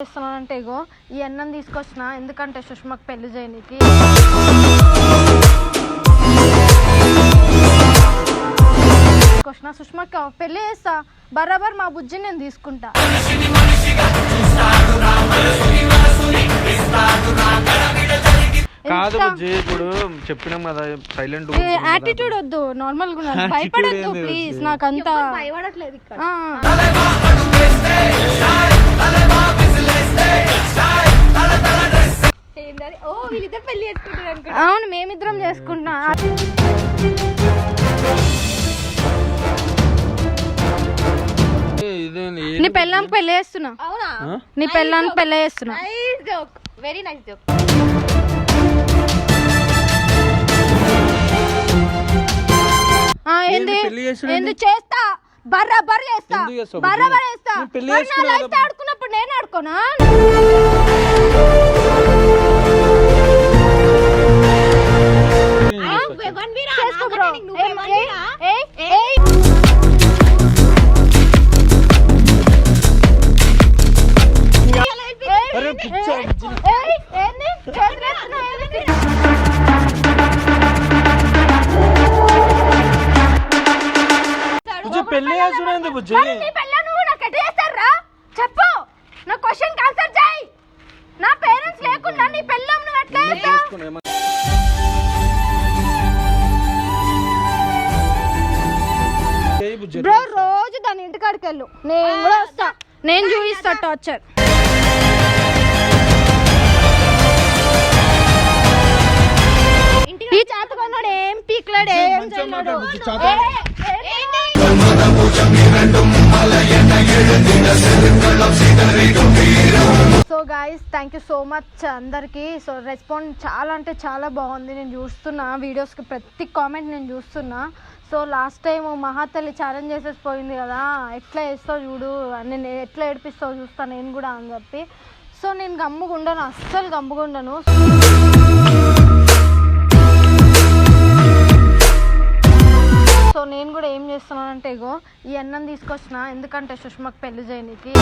చేస్తున్నానంటే ఇగో ఈ అన్నం తీసుకొచ్చిన ఎందుకంటే సుష్మకు పెళ్ళి చేయనికి? తీసుకొచ్చిన సుష్మకి పెళ్ళి చేస్తా. బరాబర్ మా బుజ్జిని నేను తీసుకుంటా. కాదు ఎంత- బుజ్జి ఇప్పుడు చెప్పినాం కదా సైలెంట్ ఈ యాటిట్యూడ్ వద్దు నార్మల్గా. భయపడొద్దు ప్లీజ్? నాకంతా. భయపడట్లేదు ఇక్కడ? ఆ. ఏందని ఓ వీళ్ళిద్దరు పెళ్ళి చేసుకుంటారు అనుకుంటా. అవును మేమిద్దరం చేసుకుంటున్నా. నీ పెళ్ళాం పెళ్ళి చేస్తున్నా అవునా? నీ పెళ్ళాన్ని పెళ్ళి చేస్తున్నా nice joke very nice joke ఏంది? ఏంది ఏంది చేస్తా? బర్రాబర్ చేస్తా. ఎందుకు చేస్తావు? బర్రాబర్ బుజ్జి? చేస్తా. పెళ్ళి నేను ఆడుకోనా? వన్ వీరా చేసుకో బ్రో ఏయ్, ఏయ్, ఏయ్, ఏయ్. ఏయ్, అరే పిచ్చా, ఏయ్, బుజ్జి. ఏయ్, ఏంది? చేతులెత్తున్నా, ఏంది? బుజ్జి పెళ్ళి చేసుడు ఏంది బుజ్జి మరి నీ పెళ్ళాం నువ్వు నాకు ఎట్లా చేస్తారా చెప్పు నా క్వశ్చన్ ఆన్సర్ చేయి నా పేరెంట్స్ లేకుండా నీ పెళ్ళాం నువ్వు ఎట్లా చేస్తావు చేసుకున్నా, ఏమన్నా? బ్రో రోజు దాని ఇంటికాడికి వెళ్ళు నేను కూడా వస్తా నేను చూపిస్తా టార్చర్ ఈ చేతకొన్నాడు ఏం పీక్లాడు ఏం చేయలేడు. చేత. So guys thank you so much అందరికీ. సో రెస్పాండ్ చాలా అంటే చాలా బాగుంది. నేను చూస్తున్నా వీడియోస్కి ప్రతి కామెంట్ నేను చూస్తున్నా. సో లాస్ట్ టైం మహాతల్లి ఛాలెంజ్ చేసేసి పోయింది కదా ఎట్లా వేస్తావు చూడు నేను ఎట్లా ఏడిపిస్తావు చూస్తాను నేను కూడా అని చెప్పి. సో నేను గమ్ముగా ఉండను అస్సలు గమ్ముగా ఉండను సో నేను కూడా ఏం చేస్తున్నానంటే ఇగో ఈ అన్నం తీసుకొచ్చిన ఎందుకంటే సుష్మకు పెళ్ళి చేయనికి.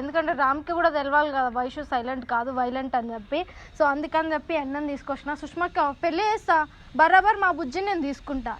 ఎందుకంటే రామ్కి కూడా తెలవాలి కదా వైషు సైలెంట్ కాదు వైలెంట్ అని చెప్పి. సో అందుకని చెప్పి అన్నం తీసుకొచ్చిన. సుష్మకి పెళ్ళి చేస్తా బరాబర్ మా బుజ్జిని నేను తీసుకుంటా.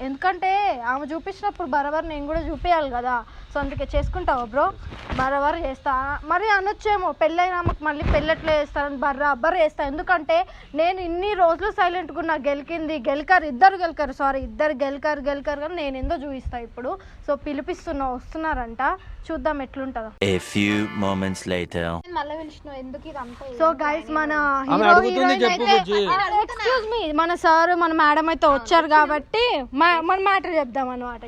ఎందుకంటే ఆమె చూపించినప్పుడు బరాబర్ నేను కూడా చూపించాలి కదా. సో అందుకే చేసుకుంటావా బ్రో? బరాబర్ చేస్తా. మరి అనొచ్చేమో పెళ్ళైన ఆమెకు మళ్ళీ పెళ్ళెట్లా చేస్తారని బరాబర్ చేస్తా. ఎందుకంటే నేను ఇన్ని రోజులు సైలెంట్గా ఉన్నా గెలికింది గెలికారు ఇద్దరు గెలికారు సారీ ఇద్దరు గెలికారు గెలికారు కానీ నేను ఏందో చూపిస్తా ఇప్పుడు? సో పిలిపిస్తున్నా వస్తున్నారంట. చూద్దాం ఎట్లుంటుందో. A few moments later. మళ్ళీ పిలిచిన ఎందుకు ఇదంతా సో గైస్ మన హీరో అడుగుతుంది హీరోయిన్ చెప్పు అయితే. ఎక్స్క్యూజ్ మీ మన సార్ మన మేడం అయితే వచ్చారు కాబట్టి మా- మన మ్యాటర్ చెప్దాం అనమాట?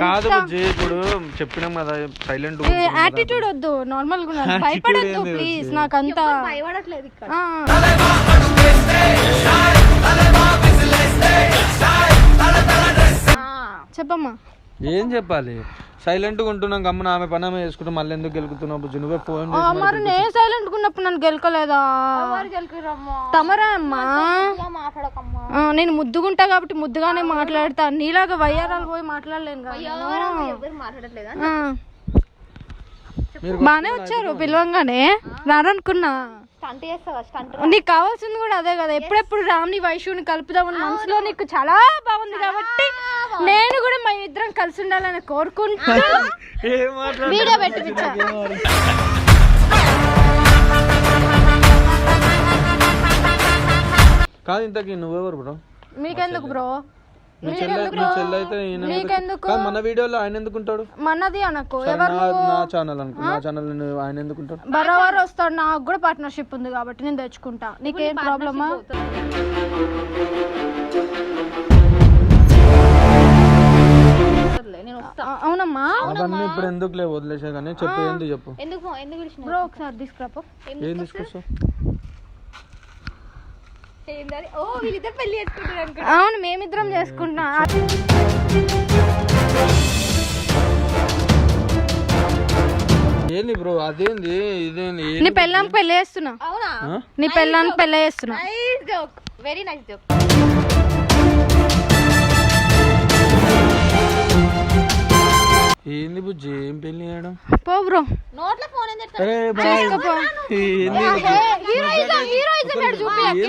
కాదు బుజ్జి ఇప్పుడు చెప్పినాం కదా సైలెంట్ యాటిట్యూడ్ వద్దు నార్మల్గా ఉండాలి. భయపడొద్దు ప్లీజ్ వచ్చి? నాకంతా. భయపడట్లేదు ఇక్కడ. ఆ. చెప్పమ్మా. ఏం చెప్పాలి? సైలెంట్గా ఉంటున్నాం గమ్మున ఆమె పని ఆమె చేసుకుంటాం మళ్ళీ ఎందుకు గెలుకుతున్నావు బుజ్జి? నువ్వే ఫోన్ ఆ, మరి నేను సైలెంట్ ఉన్నప్పుడు నన్ను గెలకలేదా? తమరా అమ్మా? ఇలా మాట్లాడకమ్మా. ఆ, నేను ముద్దుగుంటా కాబట్టి ముద్దుగానే మాట్లాడతా. నీలాగా వయ్యారాలు పోయి మాట్లాడలేను కదా. నేను. ఎవరు ఎవరు మాట్లాడట్లేదా? ఆ. బానే వచ్చారు పిలవంగానే. రారనుకున్నా. స్టంట్ చేస్తావా? స్టంట్ నీకు కావాల్సింది కూడా అదే కదా. ఎప్పుడెప్పుడు రామ్ని వైషుని కలుపుదామని మనసులో నీకు చాలా బాగుంది కాబట్టి నేను కూడా మా ఇద్దరం కలిసి ఉండాలని కోరుకుంటూ వీడియో పెట్టించా కాదు ఇంతకీ నువ్వెవరు బ్రో? మీకెందుకు బ్రో? నీ చెల్లె నీ చెల్లె అయితే ఈయన ఎందుకు- మీకెందుకు? కాదు, మన వీడియోలో ఆయన ఎందుకు ఉంటాడు మనది అనకు సరే, ఎవరు నా నువ్వు? నా ఛానల్ అనుకో నా ఛానల్ ఆయన ఎందుకు బరాబర్ వస్తాడు నాకు కూడా పార్ట్నర్షిప్ ఉంది కాబట్టి నేను తెచ్చుకుంటా. నీకేం ప్రాబ్లమా నేను వస్తా. అవునమ్మా. అవన్నీ ఇప్పుడు ఎందుకు లేవు వదిలేసే కానీ చెప్పు ఏంది చెప్పు? ఎందుకు ఎందుకు పిలిచిన బ్రో ఒకసారి తీసుకురాపో. ఏం తీసుకొస్తావు? ఓ వీళ్ళిద్దరు పెళ్ళి చేసుకుంటారు అనుకుంటా. అవును మేమిద్దరం చేసుకుంటున్నా. ఏంది బ్రో అదేంది? ఇదేంది? నీ పెళ్ళానికి పెళ్ళి చేస్తున్నా. అవునా? నీ పెళ్ళి చేస్తున్నా. Nice joke very nice joke ఏంది బుజ్జి? ఏం పెళ్ళి చేయడం? పో బ్రో. నోట్లో ఫోన్ ఏం అరే బాయ్ ఏంది మళ్ళీ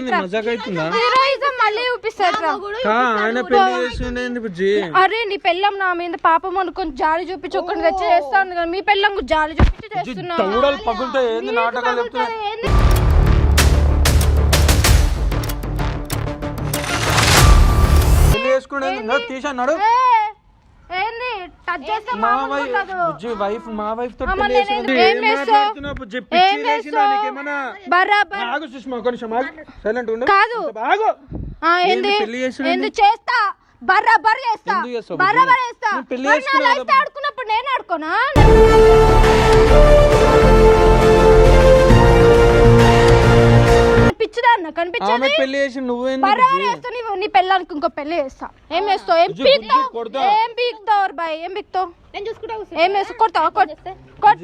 ఆయన పెళ్ళి బుజ్జి అరే నీ పెళ్ళం నా మీద పాపం అనుకొని జాలి చూపించి ఒక్కడిని తెచ్చి చేస్తాను కదా మీ పెళ్ళం జాలి చూపించి చేస్తున్నా తవుడలు పగులుతా ఏంది నాటకాలు చెప్తున్నా ఏంది? పెళ్ళి చేసుకుండే తీసన్నాడు ఏ, ఏంది టచ్ చేస్తే మా వైఫ్ ఉండదు. బుజ్జి వైఫ్ మా వైఫ్తో పెళ్ళి ఏం బుజ్జి? పిచ్చి? నీకేమన్నా? బరాబర్. ఆగు సుష్మా సైలెంట్ ఉండు. కాదు. ఆగు. ఆ, ఏంది ఏంది? పెళ్ళి చేసుడు ఏంది చేస్తా? బర్రాబర్ చేస్తా. బుజ్జి? చేస్తా. పెళ్ళి. ఆడుకున్నప్పుడు నేను ఆడుకోనా? పిచ్చిదాన్న ఆమె కనిపించేది పెళ్ళి చేసి? చేస్తా నీ నీ పెళ్ళానికి ఇంకో పెళ్ళి చేస్తా. ఏం చేస్తావు? ఏం పీక్తావు. ఏం పీక్తావు బాయ్? ఏం పీక్తావు? నేను చూసుకుంటా. ఏం కొడతావా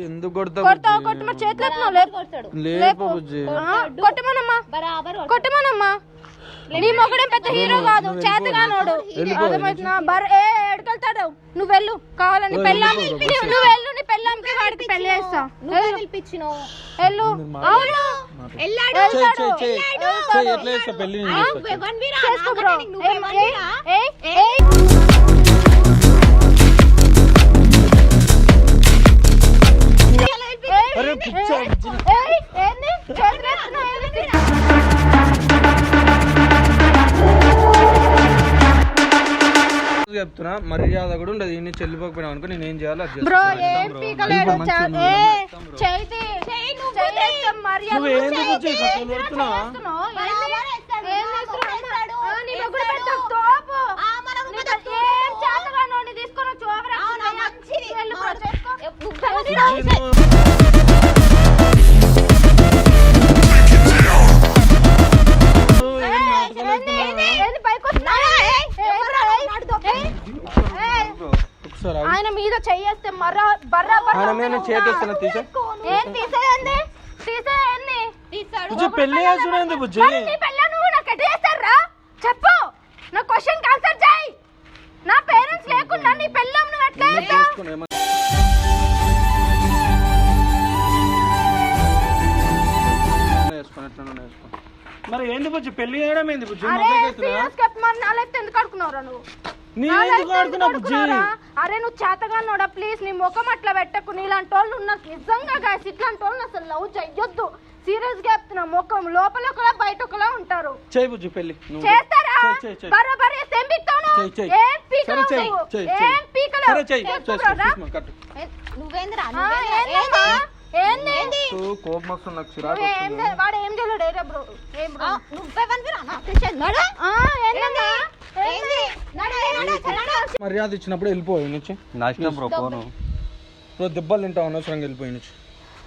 ఎందుకు కొడతావు కొడతావా? కొట్టు మరి చేతులు లేపు. కొట్టమనమ్మా. కొట్టమనమ్మా నీ మొగడేం పెద్ద హీరో కాదు నువ్వు చేతగానోడు. అర్థమవుతుందా? బర్ ఏ ఎడకెళ్తాడు నువ్వు వెళ్ళు. కావాలని పెళ్ళాం నువ్వు వెళ్ళు నీ పెళ్ళాంకి వాడికి పెళ్ళి చేస్తా. నువ్వే వెళ్ళు. అవును. వెళ్ళాడు. ఎట్లా పెళ్ళి చేస్తా. చేసుకో బ్రో. ఏయ్. ఏయ్, అరే పిచ్చా, ఏంది? చేతులు చెప్తున్నా మర్యాద కూడా ఉండదు ఈయన చెల్లిపోకపోయినా అనుకో నేను ఏం చేయాలో అది బ్రో చేస్తా. ఏం పీకలేడు మంచిగా చా- ఉంది, ఏ, మొత్తం బ్రో. చేయితే చేయిస్తే మర్యాద నువ్వు ఏంది బుజ్జి కథలు పెడుతున్నావా? చేస్తున్నావు? ఏంది? ఏం చేస్తున్నావు? ఆ, నీ మొగుడు పెద్ద తోపు. నీకు ఏం చేతగానోడిని తీసుకొని వచ్చి ఓవర్ యాక్షన్ చేయ. వెళ్ళు బ్రో, చేసుకో. బుజ్జి, నువ్వు- నేను చేతిస్తున్నా తీసా? ఏం తీసేయండి? తీసేయండి. బుజ్జి పెళ్ళి చేసుడు బుజ్జి? మరి నీ పెళ్ళ నువ్వు నాకు ఎట్లా చేస్తారా చెప్పు. నా క్వశ్చన్ ఆన్సర్ చేయి. నా పేరెంట్స్ లేకుండా నీ పెళ్ళం నువ్వు ఎట్లా చేస్తావు. మరి ఏంది బుజ్జి? పెళ్ళి చేయడం ఏంది బుజ్జి? అరే? సీరియస్గా మరి ఎందుకు ఆడుకున్నావురా నువ్వు? అరే నువ్వు చేతగా నోడా ప్లీజ్ నీ ముఖం అట్లా పెట్టకు. నీలాంటి వాళ్ళు నాకు నిజంగా గాయస్ ఇట్లాంటి వాళ్ళు అసలు లవ్ చెయ్యొద్దు. సీరియస్గా చెప్తున్నా ముఖం లోపల ఒకలా బయట ఒకలా ఉంటారు. చేయి బుజ్జి పెళ్ళి నువ్వు చేస్తారా. బరాబర్ ఏం పీకుతావు. ఏం ఏం నువ్వేందిరా? కోపం వస్తుంది నాకు చిరాకు వస్తుంది. వాడు ఏం చేయలేడు? ఏరే బ్రో ఏం బ్రో? నువ్వే మర్యాద ఇచ్చినప్పుడు వెళ్ళిపోయి నుంచి. నా ఇష్టం బ్రో ఫోను నువ్వు దెబ్బలు తింటావు అనవసరంగా వెళ్ళిపోయి నుంచి.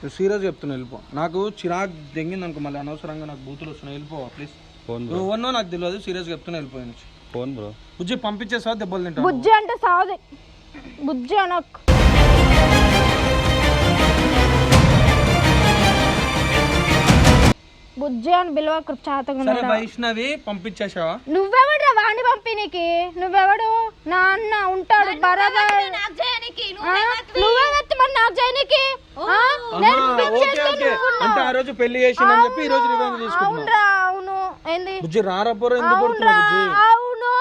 నువ్వు సీరియస్ చెప్తున్నా వెళ్ళిపో. నాకు చిరాకు దెంగింది అనుకో మళ్ళీ అనవసరంగా నాకు బూతులు వస్తున్నాయి వెళ్ళిపో ప్లీజ్ ఫోన్ బ్రో. నువ్వు నాకు తెలియదు సీరియస్ చెప్తున్నా వెళ్ళిపోయి నుంచి. Phone bro. బుజ్జి పంపించేసావా దెబ్బలు తింటావు? బుజ్జి అంటే సాది. బుజ్జి అనక్. బుజ్జి అని సరే వైష్ణవి పంపించేసావా నువ్వెవడురా వాణ్ణి పంపిణీకి నువ్వెవడు? నా అన్న ఉంటాడు బరాబర్ నాకు చేయనీకి? ఆ, నువ్వెవత్తి మరి నాకు చేయనీకి? ఆ? నేను ఆహా, పిచ్చి ఓకే చేస్తే ఓకే. నువ్వు అంటే ఆ రోజు పెళ్ళి చేసిందని చెప్పి ఈ రోజు రివెంజ్ తీసుకుంటున్నా అవునరా అవును. ఏంది? బుజ్జి రారపోరు ఎందుకు అవునరా కొడుతున్నావు బుజ్జి? అవును.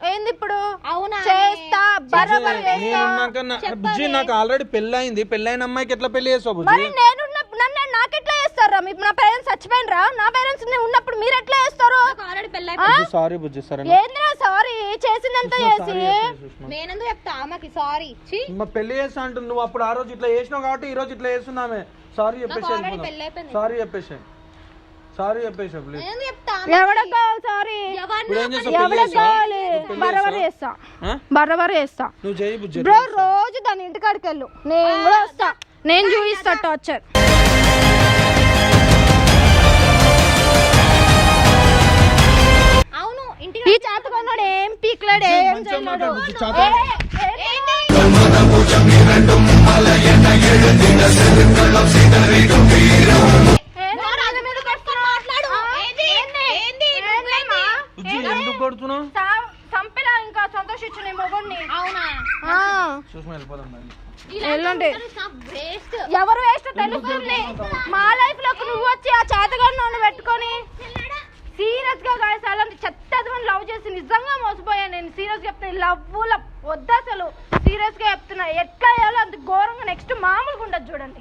ఏంది ఇప్పుడు? అవునా చేస్తా బరాబర్ చేస్తా. నేనున్నాక నా- బుజ్జి నాకు ఆల్రెడీ పెళ్ళి అయింది పెళ్ళైన అమ్మాయికి ఎట్లా పెళ్ళి చేస్తావు మరి బుజ్జి నేను నన్ను నాకెట్లా చేస్తారా మీ నా పేరెంట్స్ చచ్చిపోయినరా? నా పేరెంట్స్ ఉన్నప్పుడు మీరు ఎట్లా చేస్తారు? సారీ బుజ్జి సరే ఏందిరా సారీ చేసిందంతా చేసి? నేనెందుకు చెప్తా? ఆమెకి సారీ మా పెళ్ళి చేస్తా అంటుంది. నువ్వు అప్పుడు ఆ రోజు ఇట్లా చేసినావు కాబట్టి ఈ రోజు ఇట్లా చేస్తున్నామే. సారీ చెప్పేసి. సారీ చెప్పేసి సారీ చెప్పేసి ప్లీజ్ ఎవడకు కావాలి సారీ ఎవడకు? కావాలి. బరాబర్? చేస్తా? బరాబర్ చేస్తా. నువ్వు చేయి బుజ్జి బ్రో రోజు దాని ఇంటికాడికి వెళ్ళు. నేను కూడా వస్తా. నేను చూపిస్తా టార్చర్ ఏం పీక్లాడు ఏం చేయలేడు ఎందుకు కొడుతున్నావు? ఇంకా సంతోషించు నీ మొగుడిని అవునా వెళ్ళిపోదాం మరి. ఎల్లుండి. ఎవరు వేస్ట్? తెలుస్తుంది మా లైఫ్లోకి నువ్వు వచ్చి ఆ చేతగాన్ని నన్ను పెట్టుకొని సీరియస్గా గాయస్ అలాంటి చెత్త లవ్ చేసి నిజంగా మోసపోయాను. నేను సీరియస్గా చెప్తున్నా లవ్ వద్దు అసలు సీరియస్గా చెప్తున్నా. ఎట్లా అయ్యాలో అంత ఘోరంగా నెక్స్ట్ మామూలుగా ఉండదు చూడండి.